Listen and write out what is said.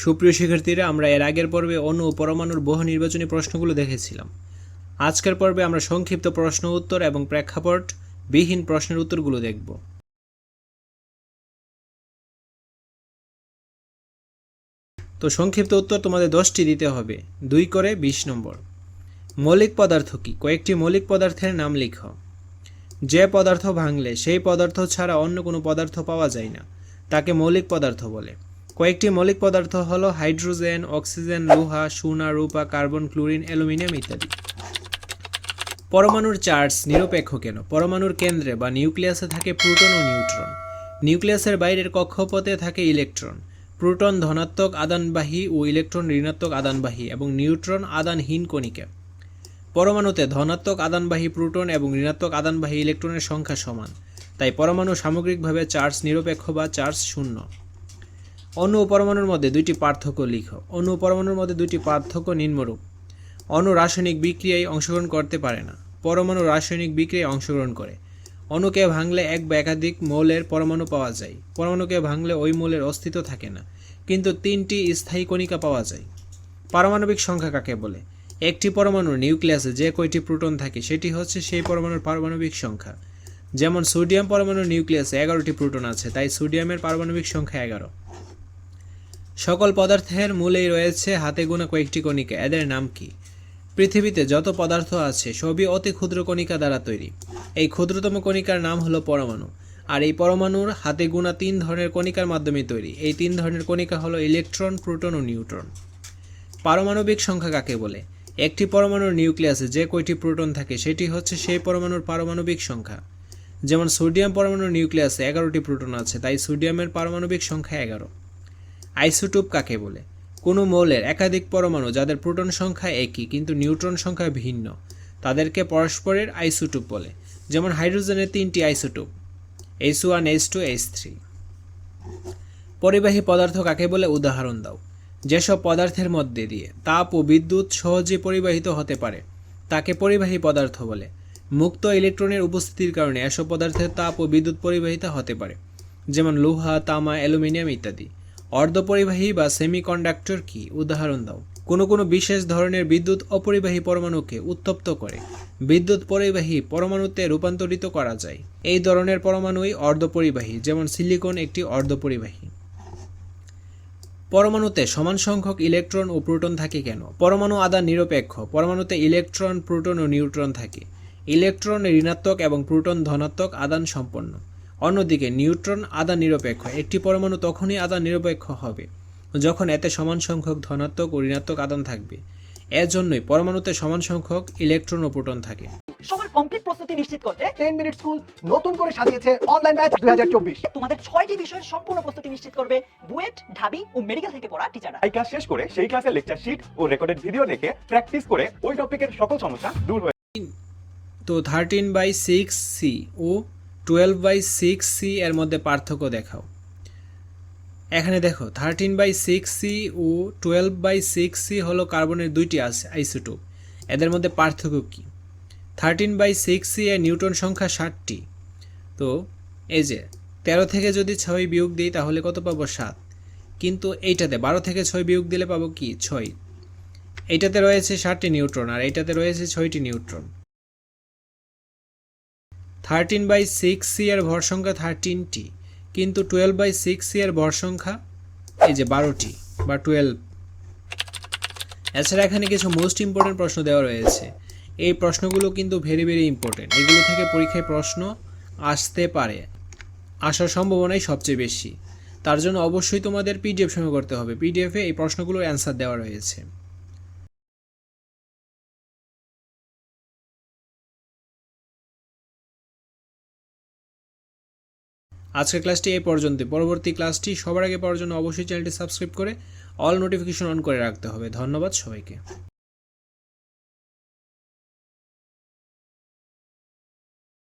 সুপ্রিয় শিক্ষার্থীরা, আমরা এর আগের পর্বে ও পরমাণুর বহু নির্বাচনী প্রশ্নগুলো দেখেছিলাম। আজকের পর্বে আমরা সংক্ষিপ্ত প্রশ্ন উত্তর এবং প্রেক্ষাপট বিহীন প্রশ্নের উত্তরগুলো দেখব। তো সংক্ষিপ্ত উত্তর তোমাদের দশটি দিতে হবে। দুই করে বিশ নম্বর। মৌলিক পদার্থ কি? কয়েকটি মৌলিক পদার্থের নাম লিখো। যে পদার্থ ভাঙলে সেই পদার্থ ছাড়া অন্য কোনো পদার্থ পাওয়া যায় না, তাকে মৌলিক পদার্থ বলে। কয়েকটি মৌলিক পদার্থ হলো হাইড্রোজেন, অক্সিজেন, লোহা, সোনা, রূপা, কার্বন, ক্লোরিন, অ্যালুমিনিয়াম ইত্যাদি। পরমাণুর চার্জ নিরপেক্ষ কেন? পরমাণুর কেন্দ্রে বা নিউক্লিয়াসে থাকে প্রোটন ও নিউট্রন। নিউক্লিয়াসের বাইরের কক্ষপথে থাকে ইলেকট্রন। প্রোটন ধনাত্মক আদানবাহী ও ইলেকট্রন ঋণাত্মক আদানবাহী এবং নিউট্রন আদানহীন কণিকা। পরমাণুতে ধনাত্মক আদানবাহী প্রোটন এবং ঋণাত্মক আদানবাহী ইলেকট্রনের সংখ্যা সমান। তাই পরমাণু সামগ্রিকভাবে চার্জ নিরপেক্ষ বা চার্জ শূন্য। অণু ও পরমাণুর মধ্যে দুইটি পার্থক্য লিখো। অণু ও পরমাণুর মধ্যে দুইটি পার্থক্য নিম্নরূপ। অণু রাসায়নিক বিক্রিয়ায় অংশগ্রহণ করতে পারে না। পরমাণু রাসায়নিক বিক্রিয়ায় অংশগ্রহণ করে। অণুকে ভাঙলে এক বা একাধিক মৌলের পরমাণু পাওয়া যায়। পরমাণুকে ভাঙলে ওই মৌলের অস্তিত্ব থাকে না। কিন্তু তিনটি স্থায়ী কণিকা পাওয়া যায়। পারমাণবিক সংখ্যা কাকে বলে? একটি পরমাণুর নিউক্লিয়াসে যে কয়টি প্রোটন থাকে, সেটি হচ্ছে সেই পরমাণুর পারমাণবিক সংখ্যা। যেমন সোডিয়াম পরমাণুর নিউক্লিয়াসে এগারোটি প্রোটন আছে, তাই সোডিয়ামের পারমাণবিক সংখ্যা এগারো। সকল পদার্থের মূলেই রয়েছে হাতে গোনা কয়েকটি কণিকা। এদের নাম কি? পৃথিবীতে যত পদার্থ আছে, সবই অতি ক্ষুদ্র কণিকা দ্বারা তৈরি। এই ক্ষুদ্রতম কণিকার নাম হলো পরমাণু। আর এই পরমাণুর হাতে গোনা তিন ধরনের কণিকার মাধ্যমে তৈরি। এই তিন ধরনের কণিকা হলো ইলেকট্রন, প্রোটন ও নিউট্রন। পারমাণবিক সংখ্যা কাকে বলে? একটি পরমাণুর নিউক্লিয়াসে যে কয়টি প্রোটন থাকে, সেটি হচ্ছে সেই পরমাণুর পারমাণবিক সংখ্যা। যেমন সোডিয়াম পরমাণুর নিউক্লিয়াসে এগারোটি প্রোটন আছে, তাই সোডিয়ামের পারমাণবিক সংখ্যা এগারো। আইসোটোপ কাকে বলে? কোনো মৌলের একাধিক পরমাণু যাদের প্রোটন সংখ্যা একই, কিন্তু নিউট্রন সংখ্যা ভিন্ন, তাদেরকে পরস্পরের আইসোটোপ বলে, যেমন হাইড্রোজেনের তিনটি isotope H one H two H three পরিবাহী পদার্থ কাকে বলে? উদাহরণ দাও। যেসব পদার্থের মধ্যে দিয়ে তাপ ও বিদ্যুৎ সহজে পরিবাহিত হতে পারে, তাকে পরিবাহী পদার্থ বলে। মুক্ত ইলেকট্রনের উপস্থিতির কারণে এসব পদার্থের তাপ ও বিদ্যুৎ পরিবাহিত হতে পারে, যেমন লোহা, তামা, অ্যালুমিনিয়াম ইত্যাদি। অর্ধপরিবাহী বা সেমিকন্ডাক্টর কি? উদাহরণ দাও। কোনো কোনো বিশেষ ধরনের বিদ্যুৎ অপরিবাহী পরমাণুকে উত্তপ্ত করে। বিদ্যুৎ পরিবাহী পরমাণুতে রূপান্তরিত করা যায়। এই ধরনের পরমাণুই অর্ধপরিবাহী, যেমন সিলিকন একটি অর্ধপরিবাহী। পরমাণুতে সমান সংখ্যক ইলেকট্রন ও প্রোটন থাকে কেন? পরমাণু আদান নিরপেক্ষ, পরমাণুতে ইলেকট্রন প্রোটন ও নিউট্রন থাকে। ইলেকট্রন ঋণাত্মক এবং প্রোটন ধনাত্মক আদান সম্পন্ন। অন্যদিকে নিউট্রন আদান নিরপেক্ষ একটি পরমাণু তখনই আদান নিরপেক্ষ হবে যখন এতে সমান সংখ্যক ধনাত্মক ও ঋণাত্মক আদান থাকবে। এর জন্যই পরমাণুতে সমান সংখ্যক ইলেকট্রন ও প্রোটন থাকে। সবার কমপ্লিট প্রস্তুতি নিশ্চিত করতে টেন মিনিট স্কুল নতুন করে সাজিয়েছে অনলাইন ব্যাচ দুই হাজার চব্বিশ। তোমাদের ছয়টি বিষয়ের সম্পূর্ণ প্রস্তুতি নিশ্চিত করবে বুয়েট ঢাবি ও মেডিকেল থেকে পড়া টিচাররা এই ক্লাস শেষ করে সেই ক্লাসের লেকচার শিট ও রেকর্ডেড ভিডিও দেখে প্র্যাকটিস করে ওই টপিকের সকল সমস্যা দূর হয়ে তো থার্টিন বাই সিক্স সি ও টুয়েলভ বাই সিক্স সি এর মধ্যে পার্থক্য দেখাও। এখানে দেখো থার্টিন বাই সিক্স সি ও টুয়েলভ বাই সিক্স সি হলো কার্বনের দুইটি আইসোটোপ। এদের মধ্যে পার্থক্য কী? থার্টিন বাই সিক্স সি এর নিউটন সংখ্যা ষাটটি। তো, এই যে, তেরো থেকে যদি ছয় বিয়োগ দিই তাহলে কত পাবো সাত? কিন্তু এইটাতে বারো থেকে ছয় বিয়োগ দিলে পাবো কি? ছয়। এইটাতে রয়েছে ষাটটি নিউট্রন আর এইটাতে রয়েছে ছয়টি neutron. Thirteen by six C এর ভর সংখ্যা থার্টিনটি কিন্তু টুয়েলভ বাই সিক্স সি এর ভর সংখ্যা এই যে বারোটি বা টুয়েলভ এছাড়া এখানে কিছু মোস্ট ইম্পর্টেন্ট প্রশ্ন দেওয়া রয়েছে। এই প্রশ্নগুলো কিন্তু ভেরি ভেরি ইম্পর্টেন্ট এগুলো থেকে পরীক্ষায় প্রশ্ন আসতে পারে। আসার সম্ভাবনাই সবচেয়ে বেশি। তার জন্য অবশ্যই তোমাদের পিডিএফ সংগ্রহ করতে হবে। পিডিএফে এই প্রশ্নগুলোর অ্যান্সার দেওয়া রয়েছে। আজকের ক্লাসটি এই পর্যন্ত পরবর্তী ক্লাসটি সবার আগে পাওয়ার জন্য অবশ্যই চ্যানেলটি সাবস্ক্রাইব করে অল নোটিফিকেশন অন করে রাখতে হবে। ধন্যবাদ সবাইকে।